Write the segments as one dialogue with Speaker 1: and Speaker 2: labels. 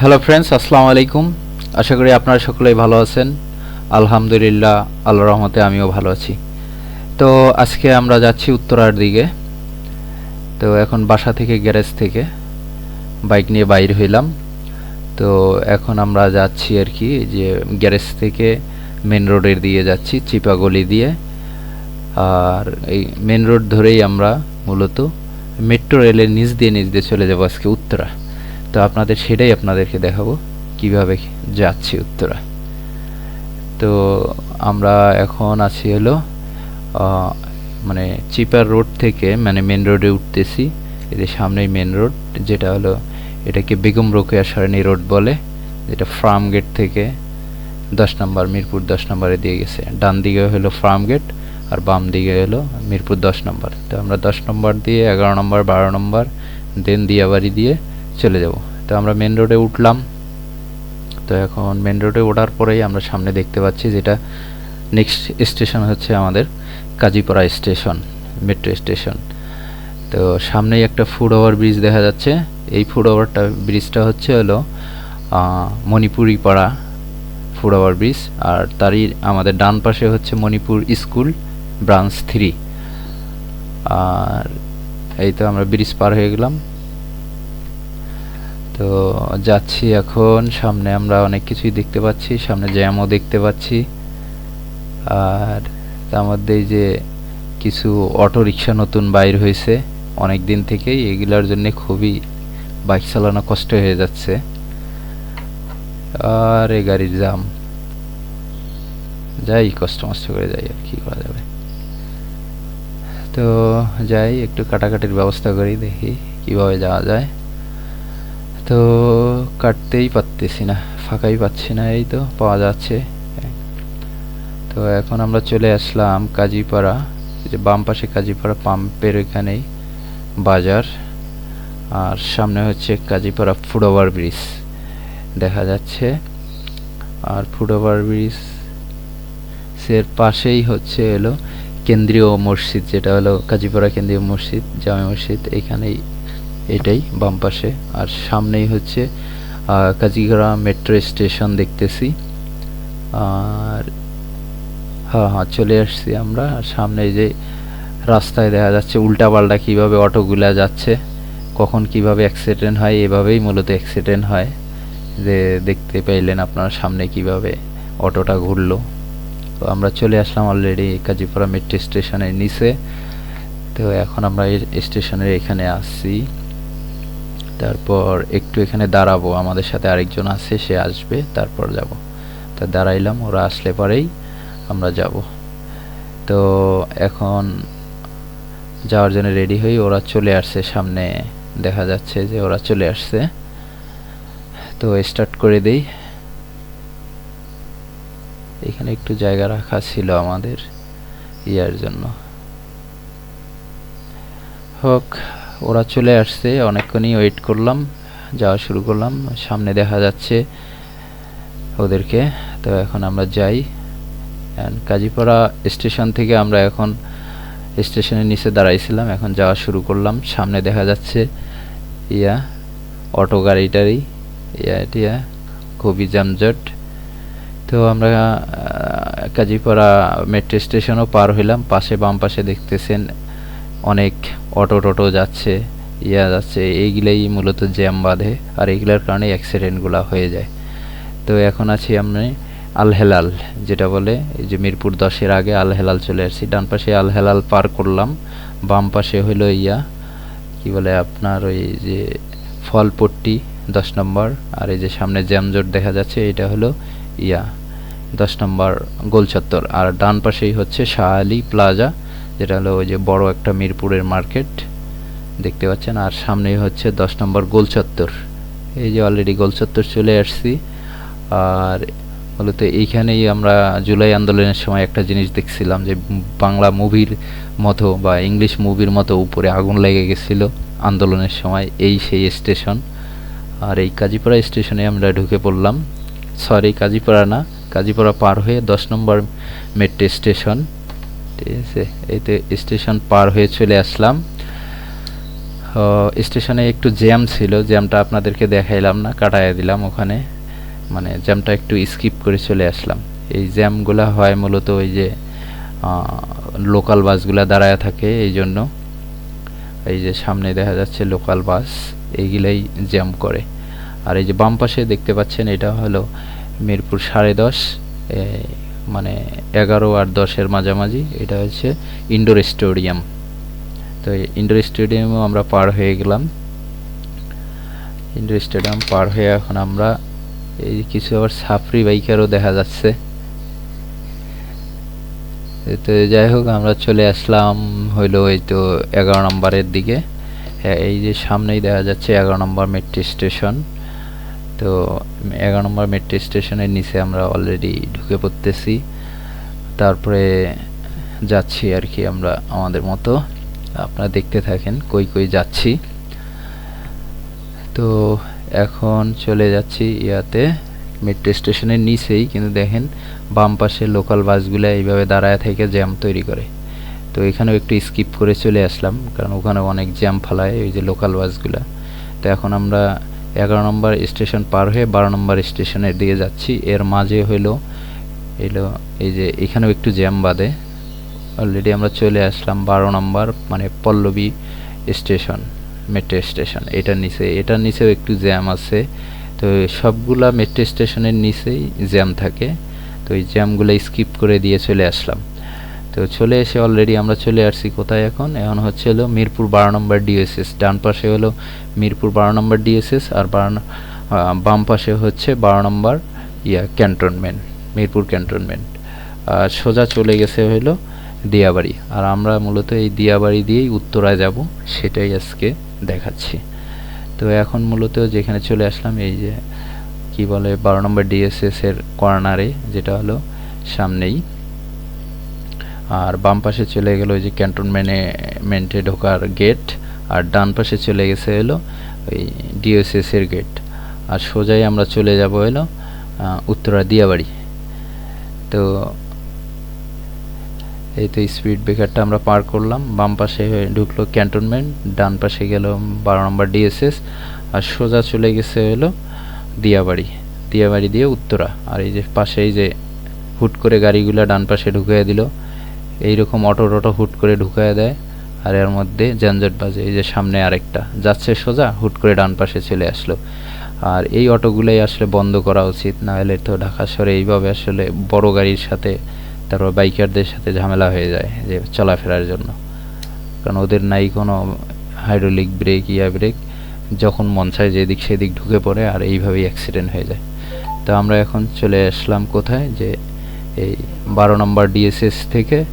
Speaker 1: Hello friends আসসালামু আলাইকুম আশা করি আপনারা সকলেই ভালো আছেন। আলহামদুলিল্লাহ আল্লাহ রহমতে আমিও ভালো আছি। তো আজকে আমরা যাচ্ছি উত্তরার দিকে। তো এখন বাসা থেকে, গ্যারেজ থেকে বাইক নিয়ে বাইর হইলাম। তো এখন আমরা যাচ্ছি আর কি যে গ্যারেজ থেকে মেন রোডের দিয়ে যাচ্ছি, চিপাগলি দিয়ে। আর এই মেন রোড ধরেই আমরা মূলত মেট্রো রেলের নিচ দিয়ে নিচ দিয়ে চলে যাব আজকে উত্তরা। তো আপনাদের সেটাই আপনাদেরকে দেখাবো, কীভাবে যাচ্ছি উত্তরা। তো আমরা এখন আছি হলো মানে চিপার রোড থেকে মানে মেন রোডে উঠতেছি এদের সামনেই মেন রোড যেটা হলো এটাকে বেগম রোকেয়া সারণী রোড বলে, যেটা ফার্ম গেট থেকে দশ নম্বর, মিরপুর দশ নম্বরে দিয়ে গেছে। ডান দিকে হলো ফার্ম গেট আর বাম দিকে হলো মিরপুর দশ নম্বর। তো আমরা দশ নম্বর দিয়ে এগারো নম্বর, বারো নম্বর দেন দিয়াবাড়ি দিয়ে চলে যাব। তো আমরা মেন রোডে উঠলাম। তো এখন মেন রোডে ওঠার পরেই আমরা সামনে দেখতে পাচ্ছি যেটা নেক্সট স্টেশন হচ্ছে আমাদের কাজীপাড়া স্টেশন মেট্রো স্টেশন তো সামনেই একটা ফুট ওভার ব্রিজ দেখা যাচ্ছে। এই ফুট ওভারটা ব্রিজটা হচ্ছে হলো মণিপুরি পাড়া ফুট ওভার ব্রিজ আর তারই আমাদের ডান পাশে হচ্ছে মণিপুর স্কুল ব্রাঞ্চ থ্রি আর এই তো আমরা ব্রিজ পার হয়ে গেলাম। তো যাচ্ছি এখন। সামনে আমরা অনেক কিছুই দেখতে পাচ্ছি। সামনে জ্যামও দেখতে পাচ্ছি। আর তার মধ্যেই যে কিছু অটো রিক্সা নতুন বাইর হয়েছে। অনেক দিন থেকেই এগুলার জন্য খুবই বাইক চালানো কষ্ট হয়ে যাচ্ছে। আর এই গাড়ির জাম যাই, কষ্ট মষ্ট করে যাই, আর কি করা যাবে। তো যাই, একটু কাটাকাটির ব্যবস্থা করি, দেখি কীভাবে যাওয়া যায়। তো কাটতেই পারতেছি না, ফাঁকাই পাচ্ছি না এই তো, পাওয়া যাচ্ছে। তো এখন আমরা চলে আসলাম কাজীপাড়া যে বাম পাশে কাজীপাড়া পাম্পের এখানেই বাজার, আর সামনে হচ্ছে কাজীপাড়া ফুট ওভার ব্রিজ, দেখা যাচ্ছে। আর ফুট ওভার ব্রিজের পাশেই হচ্ছে এলো কেন্দ্রীয় মসজিদ, যেটা হলো কাজীপাড়া কেন্দ্রীয় মসজিদ, জামে মসজিদ, এখানেই এটাই বাম পাশে। আর সামনেই হচ্ছে কাজিগড়া মেট্রো স্টেশন দেখতেছি। আর হ্যাঁ হ্যাঁ চলে আসছি আমরা। আর সামনে যে রাস্তায় দেখা যাচ্ছে উল্টাপাল্টা কীভাবে অটোগুলা যাচ্ছে, কখন কীভাবে অ্যাক্সিডেন্ট হয়, এভাবেই মূলত অ্যাক্সিডেন্ট হয়। যে দেখতে পাইলেন আপনার সামনে কীভাবে অটোটা ঘুরলো। তো আমরা চলে আসলাম অলরেডি কাজীপাড়া মেট্রো স্টেশনের নিচে। তো এখন আমরা এই স্টেশনের এখানে আসছি। তারপর একটু এখানে দাঁড়াবো, আমাদের সাথে আরেকজন আছে, সে আসবে, তারপর যাব। তা দাঁড়াইলাম, ওরা আসলে পরেই আমরা যাব। তো এখন যাওয়ার জন্য রেডি হই, ওরা চলে আসছে সামনে, দেখা যাচ্ছে যে ওরা চলে আসছে। তো স্টার্ট করে দেই। এখানে একটু জায়গা রাখা ছিল আমাদের ইয়ার জন্য। হোক ওরা চলে আসছে, অনেকক্ষণই ওয়েট করলাম, যাওয়া শুরু করলাম, সামনে দেখা যাচ্ছে ওদেরকে। তো এখন আমরা যাই। কাজীপাড়া স্টেশন থেকে আমরা এখন স্টেশনের নিচে দাঁড়াইছিলাম, এখন যাওয়া শুরু করলাম। সামনে দেখা যাচ্ছে, ইয়া, অটো গাড়িটারি ইয়া, টিয়া, খুবই যানজট তো আমরা কাজীপাড়া মেট্রো স্টেশনও পার হইলাম, পাশে বাম পাশে দেখতেছেন অনেক অটো টোটো যাচ্ছে, ইয়া যাচ্ছে, এইগুলাই মূলত জ্যাম বাঁধে আর এইগুলার কারণে অ্যাক্সিডেন্টগুলো হয়ে যায়। তো এখন আছি আমি আল হেলাল, যেটা বলে এই যে মিরপুর দশের আগে আল হেলাল চলে আসছি। ডান পাশে আল হেলাল পার করলাম, বাম পাশে হলো ইয়া, কি বলে আপনার ওই যে ফলপট্টি দশ নম্বর, আর এই যে সামনে জ্যামজট দেখা যাচ্ছে, এটা হলো ইয়া দশ নম্বর গোল চত্বর আর ডান পাশেই হচ্ছে শাহ আলী প্লাজা যেটা হলো ওই যে বড় একটা মিরপুরের মার্কেট, দেখতে পাচ্ছেন। আর সামনেই হচ্ছে দশ নম্বর গোল চত্বর এই যে অলরেডি গোল চত্বর চলে আসছি। আর মূলত এইখানেই আমরা জুলাই আন্দোলনের সময় একটা জিনিস দেখছিলাম যে বাংলা মুভির মতো বা ইংলিশ মুভির মতো উপরে আগুন লেগে গেছিল আন্দোলনের সময় এই সেই স্টেশন। আর এই কাজীপাড়া স্টেশনে আমরা ঢুকে পড়লাম। সরি কাজীপাড়া না, কাজীপাড়া পার হয়ে দশ নম্বর মেট্রো স্টেশন। ঠিক আছে এই তো স্টেশন পার হয়ে চলে আসলাম। স্টেশনে একটু জ্যাম ছিল, জ্যামটা আপনাদেরকে দেখাইলাম না কাটাইয়া দিলাম ওখানে। মানে জ্যামটা একটু স্কিপ করে চলে আসলাম। এই জ্যামগুলো হয় মূলত ওই যে লোকাল বাসগুলো দাঁড়ায় থাকে এই জন্য। এই যে সামনে দেখা যাচ্ছে লোকাল বাস এইগুলাই জ্যাম করে। আর এই যে বাম পাশে দেখতে পাচ্ছেন, এটা হলো মিরপুর সাড়ে দশ মানে এগারো আর দশের মাঝামাঝি এটা হচ্ছে ইনডোর স্টেডিয়াম তো ইনডোর স্টেডিয়ামেও আমরা পার হয়ে গেলাম। ইনডোর স্টেডিয়াম পার হয়ে এখন আমরা এই কিছু আবার সাফরি বাইকারও দেখা যাচ্ছে। তো যাই হোক আমরা চলে আসলাম হইল এই তো এগারো নম্বরের দিকে। হ্যাঁ, এই যে সামনেই দেখা যাচ্ছে এগারো নম্বর মেট্রো স্টেশন তো এগারো নম্বর মেট্রো স্টেশনের নিচে আমরা অলরেডি ঢুকে পড়তেছি। তারপরে যাচ্ছি আর কি আমরা আমাদের মতো। আপনারা দেখতে থাকেন কই কই যাচ্ছি। তো এখন চলে যাচ্ছি ইয়াতে মেট্রো স্টেশনের নিচেই, কিন্তু দেখেন বাম পাশে লোকাল বাসগুলো এইভাবে দাঁড়ায় থেকে জ্যাম তৈরি করে। তো এখানেও একটু স্কিপ করে চলে আসলাম, কারণ ওখানে অনেক জ্যাম ফালায় ওই যে লোকাল বাসগুলো। তো এখন আমরা এগারো নম্বর স্টেশন পার হয়ে বারো নম্বর স্টেশনের দিকে যাচ্ছি। এর মাঝে হইল, এলো, এই যে এখানেও একটু জ্যাম বাদে অলরেডি আমরা চলে আসলাম বারো নম্বর মানে পল্লবী স্টেশন মেট্রো স্টেশন এটার নিচে। এটার নিচেও একটু জ্যাম আছে। তো সবগুলা মেট্রো স্টেশনের নিচেই জ্যাম থাকে। তো এই জ্যামগুলো স্কিপ করে দিয়ে চলে আসলাম। তো চলে এসে অলরেডি আমরা চলে আসছি কোথায় এখন? এখন হচ্ছে হলো মিরপুর বারো নম্বর ডিএসএস ডান পাশে হলো মিরপুর বারো নম্বর ডিএসএস আর বারো বাম পাশে হচ্ছে বারো নম্বর ইয়া ক্যান্টনমেন্ট, মিরপুর ক্যান্টনমেন্ট। আর সোজা চলে গেছে হলো দিয়াবাড়ি। আর আমরা মূলত এই দিয়াবাড়ি দিয়েই উত্তরায় যাব, সেটাই আজকে দেখাচ্ছি। তো এখন মূলত যেখানে চলে আসলাম, এই যে কি বলে বারো নম্বর ডিএসএস এর কর্নারে যেটা হলো সামনেই। আর বাম পাশে চলে গেল ওই যে ক্যান্টনমেন্টে, মেন্টে ঢোকার গেট, আর ডান পাশে চলে গেছে হলো ওই ডিএসএস এর গেট। আর সোজাই আমরা চলে যাব হলো উত্তরা দিয়াবাড়ি। তো এই তো স্পিড ব্রেকারটা আমরা পার করলাম। বাম পাশে ঢুকলো ক্যান্টনমেন্ট, ডান পাশে গেল বারো নম্বর ডিএসএস আর সোজা চলে গেছে হলো দিয়াবাড়ি। দিয়াবাড়ি দিয়ে উত্তরা। আর এই যে পাশে এই যে হুট করে গাড়িগুলো ডান পাশে ঢুকিয়ে দিল এইরকম অটো টটো হুট করে ঢুকায় দেয় আর এর মধ্যে যানজট বাজে। এই যে সামনে আরেকটা। যাচ্ছে সোজা, হুট করে ডান পাশে চলে আসলো। আর এই অটোগুলোই আসলে বন্ধ করা উচিত, না হলে তো ঢাকা শহরে এইভাবে আসলে বড় গাড়ির সাথে, তারপর বাইকারদের সাথে ঝামেলা হয়ে যায় যে চলাফেরার জন্য। কারণ ওদের নাই কোনো হাইড্রোলিক ব্রেক ইয়া ব্রেক যখন মন চায় যেদিক সেদিক ঢুকে পড়ে আর এইভাবেই অ্যাক্সিডেন্ট হয়ে যায়। তো আমরা এখন চলে আসলাম কোথায়? যে এই বারো নম্বর ডিএসএস থেকে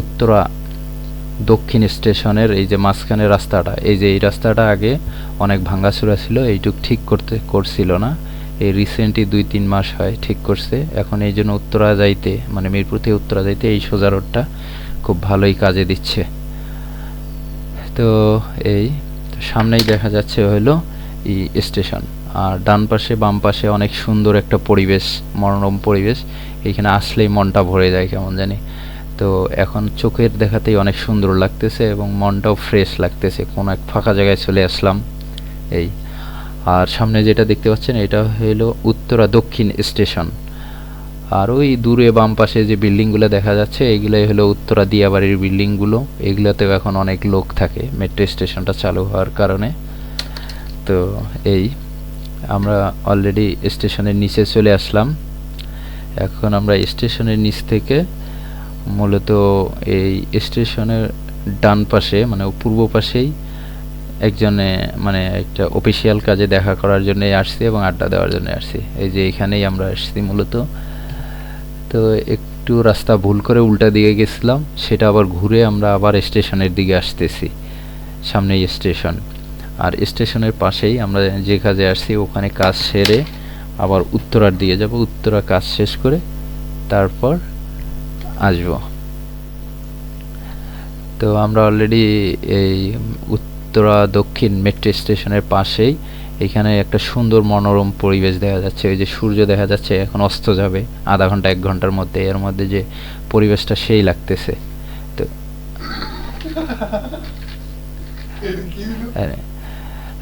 Speaker 1: উত্তরা দক্ষিণ স্টেশনের এই যে মাঝখানে রাস্তাটা, এই যে এই রাস্তাটা আগে অনেক ভাঙ্গাচুরা ছিল, এইটুক ঠিক করতে করছিল না। এই রিসেন্টলি দুই তিন মাস হয় ঠিক করছে। এখন এই জন্য উত্তরা যাইতে মানে মিরপুর থেকে উত্তরা যাইতে এই সোজা রোডটা খুব ভালোই কাজে দিচ্ছে। তো এই সামনেই দেখা যাচ্ছে হলো এই স্টেশন। আর ডান পাশে, বাম পাশে অনেক সুন্দর একটা পরিবেশ, মনোরম পরিবেশ। এখানে আসলেই মনটা ভরে যায় কেমন জানি। তো এখন চোখের দেখাতেই অনেক সুন্দর লাগতেছে এবং মনটাও ফ্রেশ লাগতেছে। কোনো এক ফাঁকা জায়গায় চলে আসলাম এই। আর সামনে যেটা দেখতে পাচ্ছেন, এটা হলো উত্তরা দক্ষিণ স্টেশন। আর ওই দূরে বাম পাশে যে বিল্ডিংগুলো দেখা যাচ্ছে, এগুলোই হলো উত্তরা দিয়াবাড়ির বিল্ডিংগুলো। এগুলোতেও এখন অনেক লোক থাকে মেট্রো স্টেশনটা চালু হওয়ার কারণে। তো এই, আমরা অলরেডি স্টেশনের নিচে চলে আসলাম। এখন আমরা স্টেশনের নিচ থেকে মূলত এই স্টেশনের ডান পাশে মানে পূর্ব পাশেই একজনে মানে একটা অফিসিয়াল কাজে দেখা করার জন্য আসছি এবং আড্ডা দেওয়ার জন্য আসছি। এই যে এখানেই আমরা আসছি মূলত। তো একটু রাস্তা ভুল করে উল্টা দিকে গেছিলাম, সেটা আবার ঘুরে আমরা আবার স্টেশনের দিকে আসতেছি, সামনেই স্টেশন। আর স্টেশনের পাশেই আমরা যে কাজে আসছি, ওখানে কাজ সেরে আবার উত্তরার দিকে যাব। উত্তরা কাজ শেষ করে তারপর আসব। তো আমরা অলরেডি এই উত্তরা দক্ষিণ মেট্রো স্টেশনের পাশেই এখানে একটা সুন্দর মনোরম পরিবেশ দেখা যাচ্ছে। ওই যে সূর্য দেখা যাচ্ছে এখন অস্ত যাবে আধা ঘণ্টা এক ঘণ্টার মধ্যে। এর মধ্যে যে পরিবেশটা সেই লাগতেছে। তো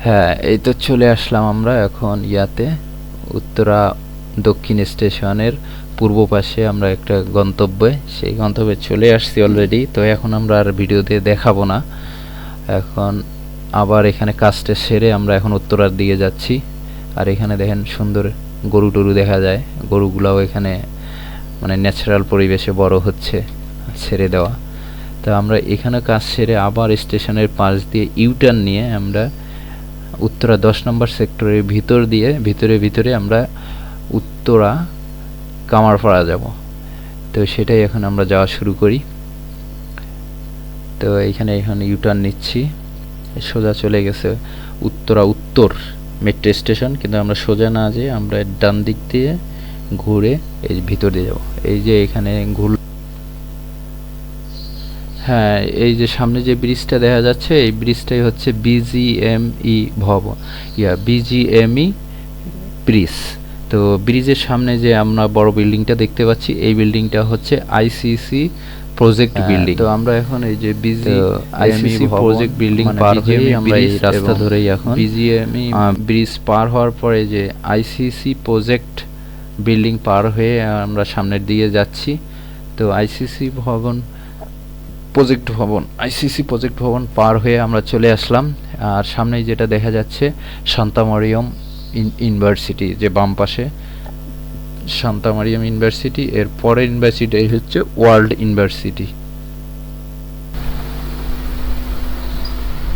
Speaker 1: হ্যাঁ, এই তো চলে আসলাম আমরা এখন ইয়াতে উত্তরা দক্ষিণ স্টেশনের পূর্ব পাশে আমরা একটা গন্তব্যে, সেই গন্তব্যে চলে আসছি অলরেডি তো এখন আমরা আর ভিডিওতে দেখাবো না। এখন আবার এখানে কাজটা সেরে আমরা এখন উত্তরার দিকে যাচ্ছি। আর এখানে দেখেন সুন্দর গরু টরু দেখা যায়। গরুগুলাও এখানে মানে ন্যাচারাল পরিবেশে বড় হচ্ছে, ছেড়ে দেওয়া। তো আমরা এখানে কাজ সেরে আবার স্টেশনের পাশ দিয়ে ইউটার্ন নিয়ে আমরা উত্তরা দশ নম্বর সেক্টরের ভিতর দিয়ে, ভিতরে ভিতরে আমরা উত্তরা কামারপাড়া যাব। তো সেটাই এখন আমরা যাওয়া শুরু করি। তো এইখানে এখন ইউটার্ন নিচ্ছি। সোজা চলে গেছে উত্তরা উত্তর মেট্রো স্টেশন কিন্তু আমরা সোজা না যেয়ে আমরা ডান দিক দিয়ে ঘুরে এই যে ভিতর দিয়ে যাব। এই যে এখানে ঘুর হ্যাঁ এই যে সামনে যে ব্রিজটা দেখা যাচ্ছে, এই ব্রিজটাই হচ্ছে বিজিএমই ভবন। ইয়া বিজিএমই ব্রিজ তো ব্রিজের সামনে যে আমরা বড় বিল্ডিংটা দেখতে পাচ্ছি এই বিল্ডিংটা হচ্ছে আইসিসি প্রজেক্ট বিল্ডিং। তো আমরা এখন এই যে বিজি আইসিসি প্রজেক্ট বিল্ডিং পার হয়ে আমরা এই রাস্তা ধরেই এখন বিজিএমই ব্রিজ পার হওয়ার পরে যে আইসিসি প্রজেক্ট বিল্ডিং পার হয়ে আমরা সামনের দিকে যাচ্ছি। তো আইসিসি ভবন প্রজেক্ট ভবন আইসিসি প্রজেক্ট ভবন পার হয়ে আমরা চলে আসলাম। আর সামনেই যেটা দেখা যাচ্ছে শান্তামরিয়ম ইউনিভার্সিটি যে বাম পাশে শান্তা মারিয়াম ইউনিভার্সিটি, এর পরের ইউনিভার্সিটি হচ্ছে ওয়ার্ল্ড ইউনিভার্সিটি।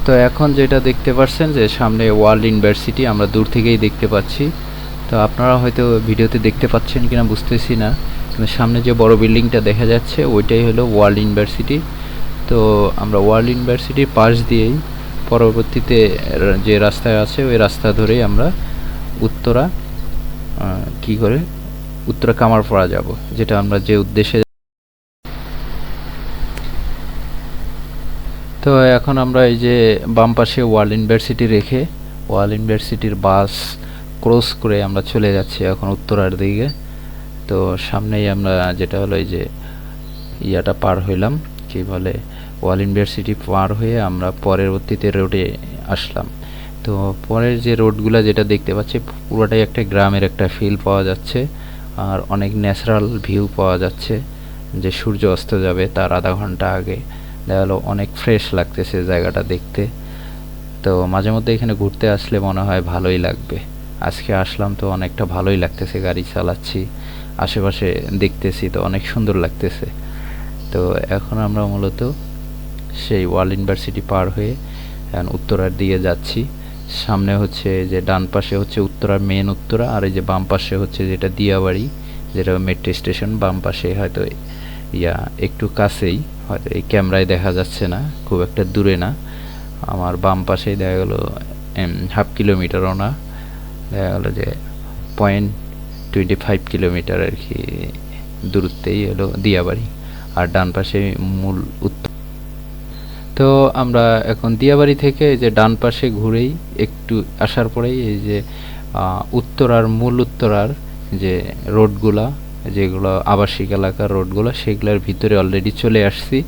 Speaker 1: তো এখন যেটা দেখতে পাচ্ছেন যে সামনে ওয়ার্ল্ড ইউনিভার্সিটি আমরা দূর থেকেই দেখতে পাচ্ছি। তো আপনারা হয়তো ভিডিওতে দেখতে পাচ্ছেন কিনা বুঝতেছি না, কিন্তু সামনে যে বড় বিল্ডিংটা দেখা যাচ্ছে, ওইটাই হলো ওয়ার্ল্ড ইউনিভার্সিটি। তো আমরা ওয়ার্ল্ড ইউনিভার্সিটির পাশ দিয়েই পরবর্তীতে যে রাস্তায় আছে, ওই রাস্তা ধরেই আমরা উত্তরা কি করে? উত্তরা কামার কামারপাড়া যাব, যেটা আমরা যে উদ্দেশ্যে তো এখন আমরা এই যে বাম পাশে ওয়ার্ল্ড ইউনিভার্সিটি রেখে ওয়ার্ল্ড ইউনিভার্সিটির বাস ক্রস করে আমরা চলে যাচ্ছি এখন উত্তরার দিকে। তো সামনেই আমরা যেটা হলো এই যে ইয়াটা পার হইলাম, কি বলে? ওয়াল ইউনিভার্সিটি পার হয়ে আমরা পরবর্তীতে রোডে আসলাম। তো পরের যে রোডগুলো যেটা দেখতে পাচ্ছি, পুরোটাই একটা গ্রামের একটা ফিল পাওয়া যাচ্ছে। আর অনেক ন্যাচারাল ভিউ পাওয়া যাচ্ছে, যে সূর্য অস্ত যাবে তার আধা ঘণ্টা আগে। দেখা গেলো অনেক ফ্রেশ লাগতেছে জায়গাটা দেখতে। তো মাঝে মধ্যে এখানে ঘুরতে আসলে মনে হয় ভালোই লাগবে। আজকে আসলাম তো অনেকটা ভালোই লাগতেছে, গাড়ি চালাচ্ছি, আশেপাশে দেখতেছি তো অনেক সুন্দর লাগতেছে। তো এখন আমরা মূলত সেই ওয়ার্ল্ড ইউনিভার্সিটি পার হয়ে, উত্তরার দিকে যাচ্ছি। সামনে হচ্ছে যে ডান পাশে হচ্ছে উত্তরার মেন উত্তরা, আর এই যে বাম পাশে হচ্ছে যেটা দিয়াবাড়ি, যেটা মেট্রো স্টেশন বাম পাশে হয়তো ইয়া একটু কাছেই, হয়তো এই ক্যামেরায় দেখা যাচ্ছে না, খুব একটা দূরে না। আমার বাম পাশেই দেখা গেলো হাফ কিলোমিটারও না দেখা গেলো যে পয়েন্ট টোয়েন্টি ফাইভ কিলোমিটার আর কি দূরত্বেই হলো দিয়াবাড়ি। আর ডান পাশে মূল উত্তর তো আমরা এখন দিয়াবাড়ি থেকে যে ডান পাশে ঘুরেই একটু আসার পরেই এই যে উত্তরার মূল উত্তরার যে রোডগুলা, যেগুলো আবাসিক এলাকার রোডগুলো, সেগুলোর ভিতরে অলরেডি চলে আসছি।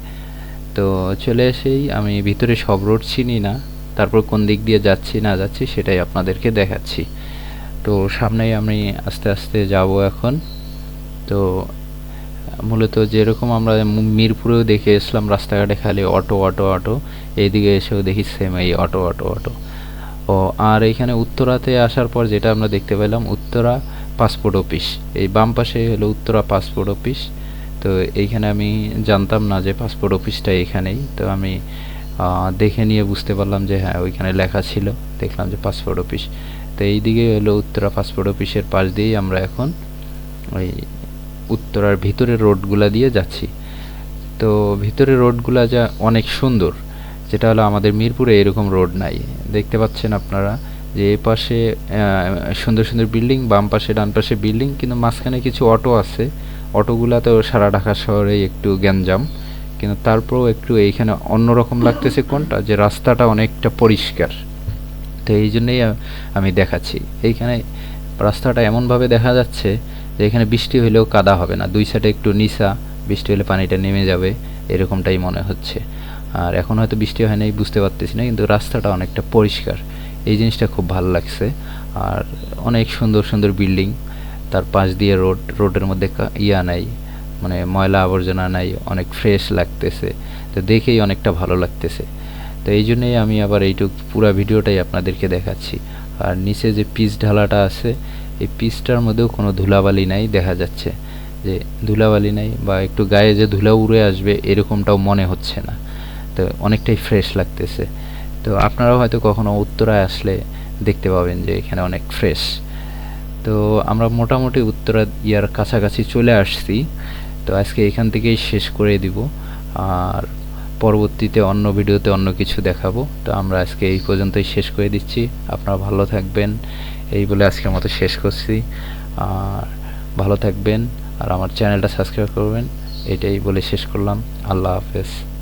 Speaker 1: তো চলে এসেই আমি ভিতরে সব রোড চিনি না, তারপর কোন দিক দিয়ে যাচ্ছি, না যাচ্ছি সেটাই আপনাদেরকে দেখাচ্ছি। তো সামনেই আমি আস্তে আস্তে যাব এখন। তো মূলত যেরকম আমরা মিরপুরেও দেখে এসলাম রাস্তাঘাটে খালি অটো অটো অটো, এইদিকে এসেও দেখি সেম এই অটো অটো অটো। ও, আর এখানে উত্তরাতে আসার পর যেটা আমরা দেখতে পেলাম, উত্তরা পাসপোর্ট অফিস এই বাম পাশে হলো উত্তরা পাসপোর্ট অফিস তো এইখানে আমি জানতাম না যে পাসপোর্ট অফিসটা এখানেই। তো আমি দেখে নিয়ে বুঝতে পারলাম যে হ্যাঁ ওইখানে লেখা ছিল। দেখলাম যে পাসপোর্ট অফিস তো এই দিকে হলো উত্তরা পাসপোর্ট অফিসের পাশ দিয়েই আমরা এখন ওই উত্তরার ভিতরের রোডগুলা দিয়ে যাচ্ছি। তো ভিতরের রোডগুলা যা অনেক সুন্দর যেটা হলো আমাদের মিরপুরে এরকম রোড নাই। দেখতে পাচ্ছেন আপনারা যে এই পাশে সুন্দর সুন্দর বিল্ডিং, বাম পাশে, ডান পাশে বিল্ডিং, কিন্তু মাঝখানে কিছু অটো আছে। অটোগুলা তো সারা ঢাকা শহরে একটু গ্যাঞ্জাম। কিন্তু তারপরেও একটু এইখানে অন্যরকম লাগতেছে কোনটা? যে রাস্তাটা অনেকটা পরিষ্কার। তো এই জন্যই আমি দেখাচ্ছি। এইখানে রাস্তাটা এমনভাবে দেখা যাচ্ছে যে এখানে বৃষ্টি হলেও কাদা হবে না। দুই সাইডে একটু নিচা, বৃষ্টি হলে পানিটা নেমে যাবে, এরকমটাই মনে হচ্ছে। আর এখন হয়তো বৃষ্টি হয় নাই, বুঝতে পারতেছি না, কিন্তু রাস্তাটা অনেকটা পরিষ্কার। এই জিনিসটা খুব ভালো লাগছে। আর অনেক সুন্দর সুন্দর বিল্ডিং, তার পাশ দিয়ে রোড, রোডের মধ্যে ইয়া নাই মানে ময়লা আবর্জনা নাই, অনেক ফ্রেশ লাগতেছে। তো দেখেই অনেকটা ভালো লাগতেছে। তো এই জন্যই আমি আবার এইটুক পুরো ভিডিওটাই আপনাদেরকে দেখাচ্ছি। আর নিচে যে পিচ ঢালাটা আছে, এই পিচটার মধ্যেও কোনো ধুলাবালি নাই, দেখা যাচ্ছে। যে ধুলাবালি নাই বা একটু গায়ে যে ধুলা উড়ে আসবে, এরকমটাও মনে হচ্ছে না। তো অনেকটাই ফ্রেশ লাগতেছে। তো আপনারাও হয়তো কখনো উত্তরায় আসলে দেখতে পাবেন যে এখানে অনেক ফ্রেশ তো আমরা মোটামুটি উত্তরা ইয়ার কাছাকাছি চলে আসছি। তো আজকে এখান থেকেই শেষ করে দিব। আর পরবর্তীতে অন্য ভিডিওতে অন্য কিছু দেখাবো। তো আমরা আজকে এই পর্যন্তই শেষ করে দিচ্ছি। আপনারা ভালো থাকবেন। এই বলে আজকের মতো শেষ করছি। আর ভালো থাকবেন। আর আমার চ্যানেলটা সাবস্ক্রাইব করবেন। এটাই বলে শেষ করলাম। আল্লাহ হাফেজ।